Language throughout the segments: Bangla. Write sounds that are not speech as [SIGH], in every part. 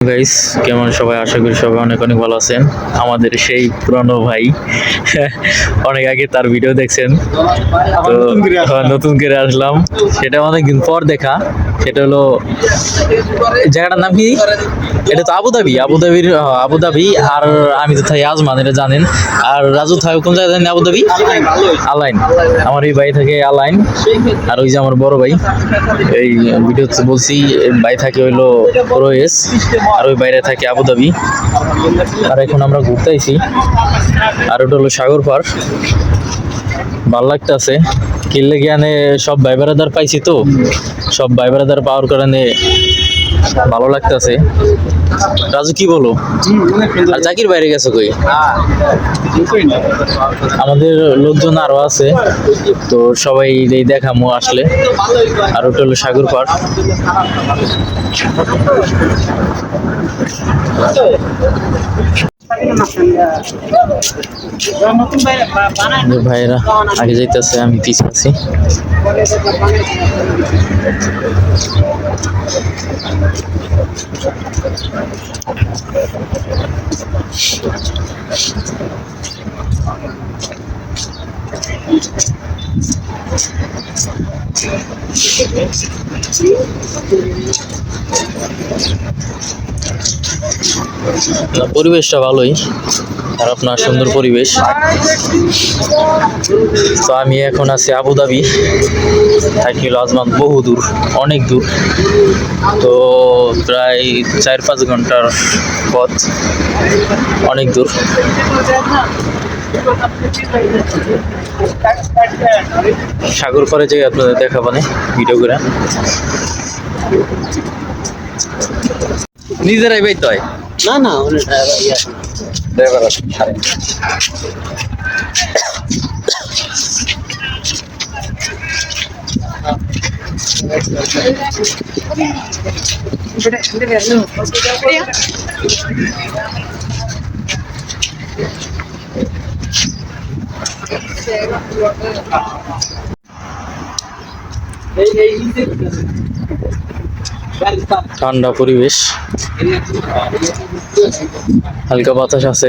গাইস কেমন সবাই? আশা করি সবাই অনেক অনেক ভালো আছেন। আমাদের সেই পুরনো ভাই [LAUGHS] অনেক আগে তার ভিডিও দেখছেন। তো হ্যাঁ, নতুন করে আসলাম। সেটা অনেকদিন পর দেখা। সেটা হলো জায়গাটার নাম কি? এটা তো আবুধাবি আবুধাবির হ্যাঁ, আবুধাবি আর আমি তো থাকি আজমান এটা জানেন। আর রাজু থাকে কোন জায়গায় জানেন আবুধাবি আলাইন আমার এই ভাই থাকে আলাইন আর ওই যে আমার বড় ভাই এই ভিডিও বলছি ভাই থাকে হইল রয়েস আর ওই বাইরে থাকে আবুধাবি আর এখন আমরা ঘুরতে আইছি। আর ওটা হলো সাগর পার। ভালো লাগতেছে। কিল্লে জ্ঞানে সব ভাই পাইছি তো। সব ভাই পাওয়ার কারণে ভালো লাগতেছে। রাজু, কি বলো? আর জাকির বাইরে গেছে কই? আমাদের লোকজন আরও আছে, তো সবাই এই দেখামো আসলে। আর ওটা হলো সাগর পার যে ভাইয়েরা আগে যাইতেছে আমি পিছিয়ে আছি। না, পরিবেশটা ভালোই, আর আপনার সুন্দর পরিবেশ। তো আমি এখন আছি আবুধাবি থাকি আজমান বহু দূর, অনেক দূর। তো প্রায় চার পাঁচ ঘণ্টার পথ, অনেক দূর। সাগর পারে যাই আপনাদের দেখা দেখাবানে ভিডিও করে। নিজেরাই বাইতে হয়? না না ইয়া। ড্রাইভার আছে ঠান্ডা পরিবেশ। হালকা বাতাস আছে।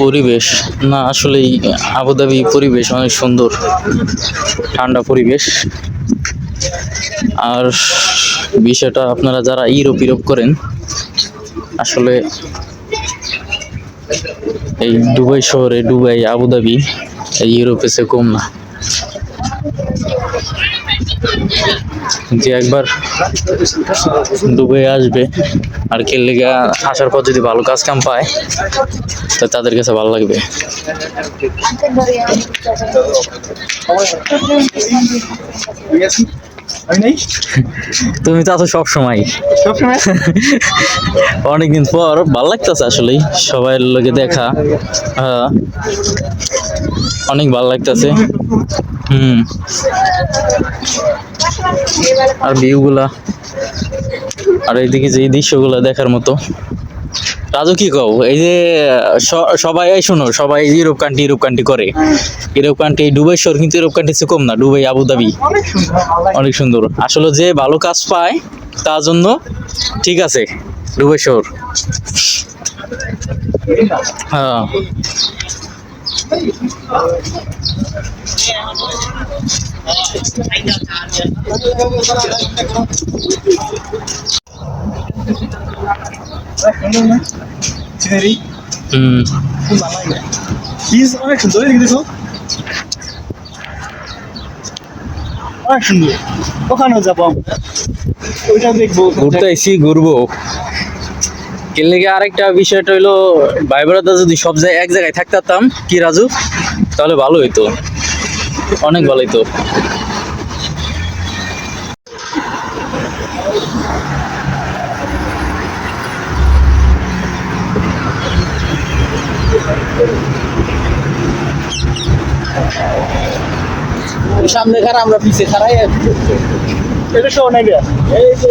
পরিবেশ। না, আসলেই আবুধাবি পরিবেশ অনেক সুন্দর। ঠান্ডা পরিবেশ। আর বিষয়টা আপনারা যারা ইউরোপ ইউরোপ করেন, আসলে এই দুবাই শহরে দুবাই, আবুধাবি, এই ইউরোপে সে কম না। যে একবার দুবাই আসবে আর কে লেগে আসার পর যদি ভালো কাজ কাম পায় তো তাদের কাছে ভালো লাগবে। তুমি তো আছো সব সময় সবসময়? অনেকদিন পর ভালো লাগতেছে আসলেই সবাই লোকে দেখা হ্যাঁ অনেক ভালো লাগতেছে। হুম। আর ভিউগুলা। আর এইদিকে যে দৃশ্যগুলো দেখার মতো। রাজু, কি কও? এই যে সবাই শোনো, সবাই ইউরোপ কান্ট্রি ইউরোপ কান্ট্রি করে। ইউরোপ কান্ট্রি দুবাই শহর কিন্তু ইউরোপ কান্ট্রি কম না ডুবাই আবুধাবি অনেক সুন্দর। আসলে যে ভালো কাজ পায়, তার জন্য ঠিক আছে দুবাই শহর হ্যাঁ। সিনারি হুম খুব ভালো লাগে পিস অনেক সুন্দর দেখো অনেক সুন্দর ওখানেও যাব আমরা ওইটা দেখব ঘুরতে আইসি ঘুরবো কেলেগে আরেকটা বিষয়টা হইল, ভাই ব্রাদার যদি সব জায়গায় এক জায়গায় থাকতাম, কি রাজু? তাহলে ভালো হইতো। অনেক ভালো হইতো। সামনে খারা আমরা পিছিয়ে খারাই এটা শো নাই এই যে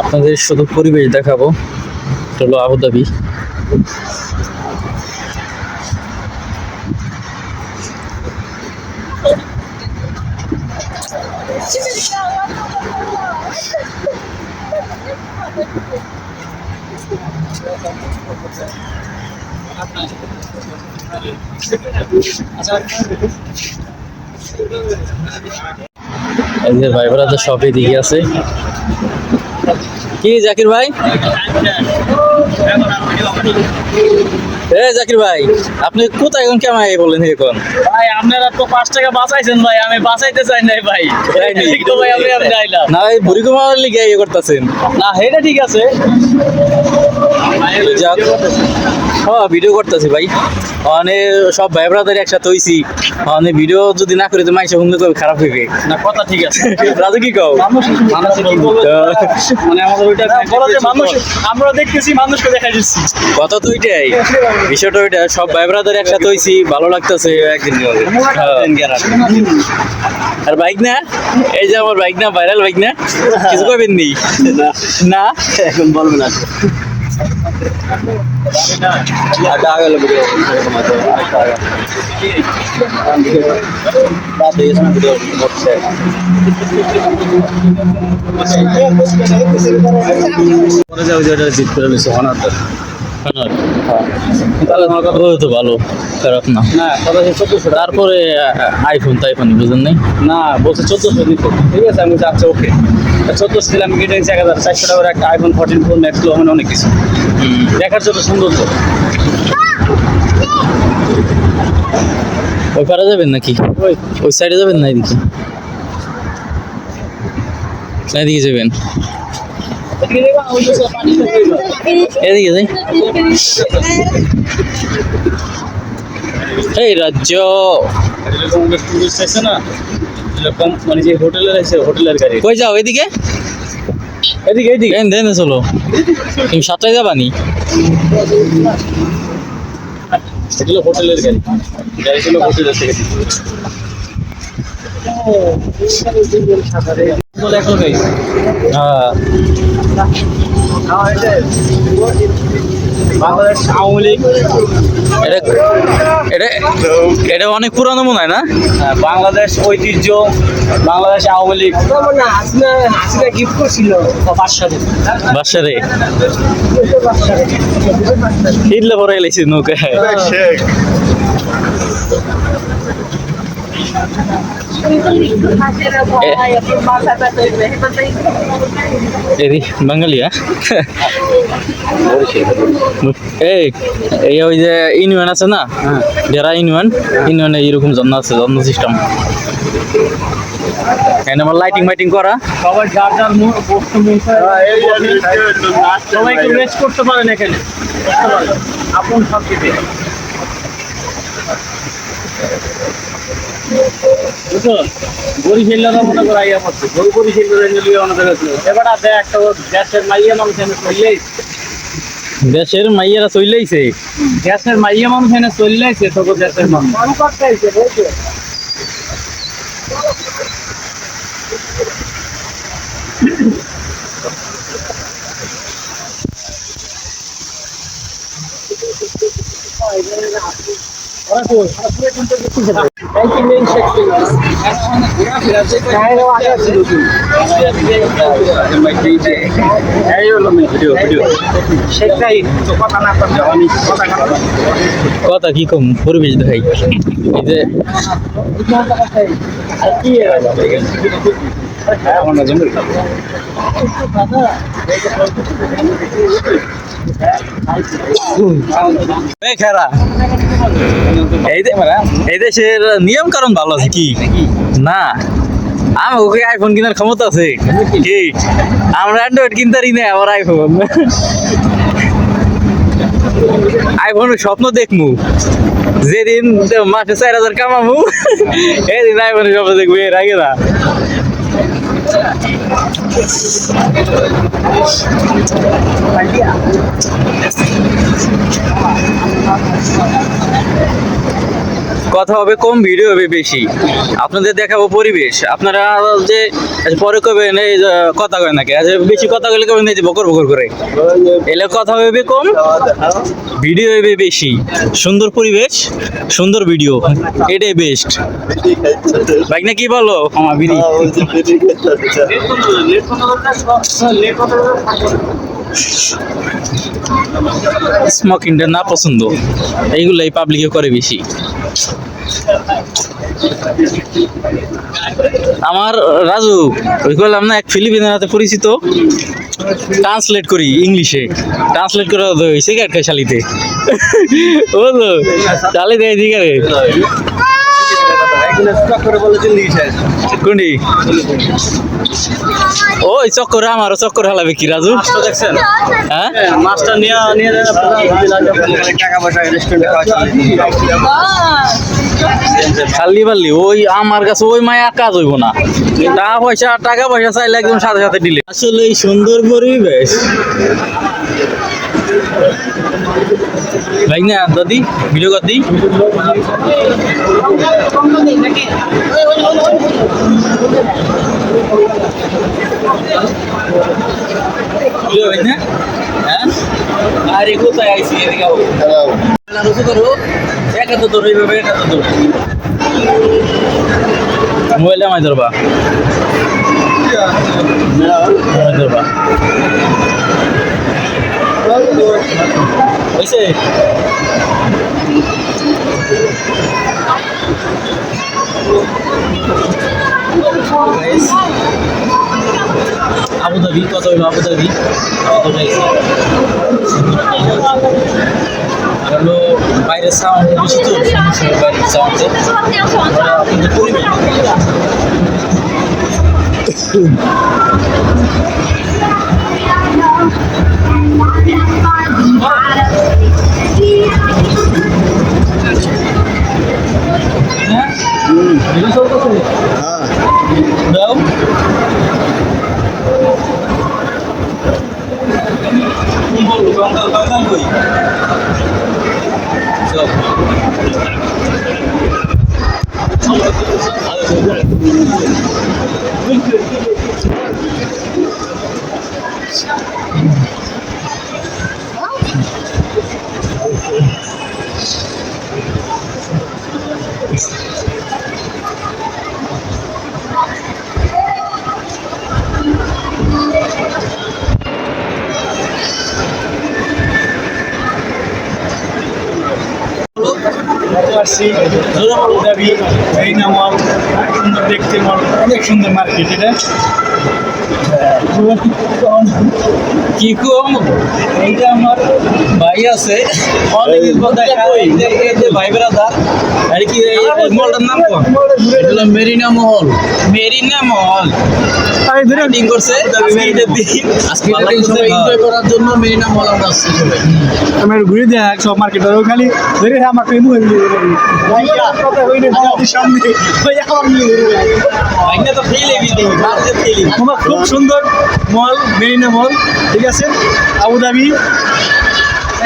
আপনাদের শুধু পরিবেশ দেখাবো। এটা হলো আবুধাবি। এই যে ভাই ব্রাদার সব এদিকে আছে। কি জাকির ভাই? এ জাকির ভাই আপনি কোথায় এখন কেমন বলেন এখন ভাই আপনারা তো পাঁচ টাকা বাঁচাইছেন ভাই আমি বাঁচাইতে চাই নাই ভাই? তো আমি না ভাই বুড়ি কুমার লিগে ইয়ে করতেছেন। না এটা ঠিক আছে। যাক। হ্যাঁ ভিডিও করতেছি ভাই। মানে সব ভাই ব্রাদার একসাথে হইছি। মানে ভিডিও যদি না করি তো মাইসে করে খারাপ হইবে। না কথা ঠিক আছে। [LAUGHS] রাজু কি কও? মানে আমাদের ওইটা বলা যে মানুষ আমরা দেখতেছি মানুষকে দেখা কথা তো ওইটাই। বিষয়টা ওইটা সব ভাই ব্রাদার একসাথে হইছি ভালো লাগতেছে একদিন আর বাইক না এই যে আমার বাইক না ভাইরাল বাইক না কিছু কবেন নি? না। এখন বলবে না আমার কথা তো ভালো খারাপ না না কথা হচ্ছে তারপরে আইফোন তাইফোন বুঝেন নাই? না, বলছে চোদ্দশো ঠিক আছে, আমি আচ্ছা ওকে। চোদ্দশো দিলাম এক হাজার, চারশো টাকার একটা আইফোন ফোরটিন প্রো ম্যাক্স অনেক কিছু। দেখার জন্য সুন্দর ওই পারে যাবেন নাকি ওই ওই সাইডে যাবেন না এদিকে না এদিকে যাবেন এদিকে হয়ে যাই এই রাজ্য এরকম টুরিস্ট আছে না এরকম মানে যে হোটেলের আছে হোটেলের গাড়ি কই যাও এদিকে এদিকে এদিকে। দেন দেন চলো। তুমি সাতটায় যাবানি এগুলো হোটেলের গাড়ি। গাড়ি ছিল হোটেলের থেকে। দেখো হ্যাঁ। বাংলাদেশ আওয়ামী লীগ। এটা এটা এটা অনেক পুরানো মনে হয় না? হ্যাঁ, বাংলাদেশ ঐতিহ্য বাংলাদেশ আওয়ামী লীগ। হাসিনা গিফট করছিল বাদশাহ বাসারে হিটলে পরে এলাইছি নৌকায়। এদি বাঙালি হ্যাঁ? এই এই ওই যে ইউনিয়ন আছে না? যারা ইউনিয়ন ইউনিয়নে এরকম জন্ম আছে জন্ম সিস্টেম এখানে আমার লাইটিং মাইটিং করা। সবাই যার যার চায় সবাই একটু রেস্ট করতে পারেন এখানে। আপন সব বুঝছ? গরি ফেললে তো মনে করো আইয়া পড়ছে গরু গরি ফেললে লিয়ে অনেক জায়গায় এবার দেখ একটা গ্যাসের মাইয়া মানুষ এনে চললেই। গ্যাসের মাইয়ারা চললেইছে গ্যাসের মাইয়া মানুষ এনে চললেইছে তবু গ্যাসের মানুষ। কথা কি কম? পরিবেশ দেখাই। এই যে এই দে- এই দেশের নিয়ম কারণ ভালো আছে কি? না। আমি ওকে আইফোন কেনার ক্ষমতা আছে। কি? আমরা অ্যান্ড্রয়েড কিনতারি না আমার আইফোন আইফোনের স্বপ্ন দেখমু। যেদিন মাসে চার হাজার কামামু এদিন আইফোনের স্বপ্ন দেখব এর আগে না। কথা হবে কম ভিডিও হবে বেশি। আপনাদের দেখাবো পরিবেশ। আপনারা যে পরে কবেন এই কথা কয় নাকি? বেশি কথা কইলে কবেন এই যে বকর বকর করে। এলে কথা হবে কম ভিডিও হবে বেশি। সুন্দর পরিবেশ সুন্দর ভিডিও। এটাই বেস্ট বাইক না কি বলো? আমার বিড়ি স্মোকিংটা না পছন্দ। এইগুলাই পাবলিকে করে বেশি। আমার রাজু, ওই করলাম না, এক ফিলিপিনের হাতে পরিচিত। ট্রান্সলেট করি ইংলিশে। ট্রান্সলেট করে হয়েছে সিগারেট খাই শালিতে। ও তো চালে দেয় সিগারেট কোনটি? ওই চক্কর আমারও চক্কর হালাবে কি রাজু। দেখছেন? হ্যাঁ? মাছটা নিয়ে নিয়ে টাকা পয়সা খালি পারলি ওই আমার কাছে ওই মায়া কাজ হইব না। টাকা পয়সা টাকা পয়সা চাইলে একদম সাথে সাথে দিলে আসলে এই সুন্দর পরিবেশ ভাই না দাদি ভিডিও কর দিই ভিডিও ভাই না হ্যাঁ আরে কোথায় আইসি এদিকে রুজু করো একা তো এইভাবে একা তো তোর মোবাইলে আমায় ধরবা আমায় ধরবা হয়েছে আবুধাবি কত হইল আবুধাবি কত হয়েছে আর হলো বাইরের সাউন্ড বেশি তো সমস্যা হয় বাইরের সাউন্ডে আপনাদের পরিবেশ Thank you. পারছি আবুধাবি মেরিনা মল সুন্দর দেখতে মল অনেক সুন্দর মার্কেট এটা। কি কম? এইটা আমার ভাই আছে। অনেক ভাই ব্রাদার কি এই এই মলটার নাম কোন? এটা মেরিনা মহল। মেরিনা মহল। করছে। আজকে এনজয় করার জন্য মেরিনা মহল আমরা আসছি সবাই। আমি ঘুরে দেখ সব মার্কেট আর খালি। ধরে আমার কথা সামনে। নিয়ে তো ফেলে ফেলি খুব সুন্দর মল মেরিনা মল ঠিক আছে? আবুধাবি।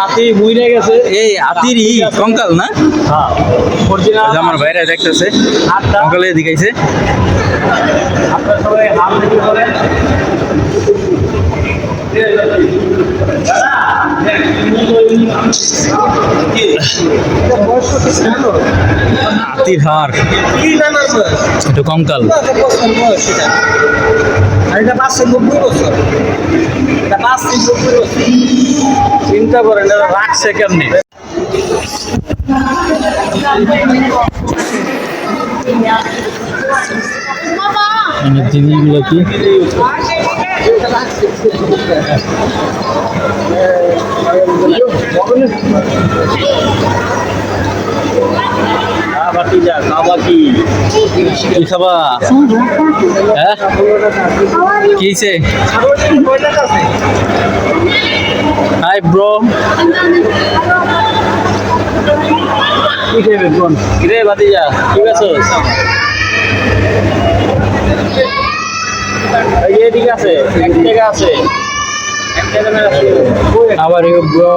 হাতি এই হাতির ই কঙ্কাল না? হ্যাঁ যে আমার ভাইরা দেখতেছে। কঙ্কালে দেখাইছে হাতির হাড় একটু কঙ্কাল চিন্তা করেন রাখছে কেমনি? মানে জিনিসগুলো কি? কি খাবা হ্যাঁ? কি হইছে? Hi bro. কি খাইবে কোন কিরে বাতিজা ঠিক আছে এই ঠিক আছে আছে। আবার ব্রো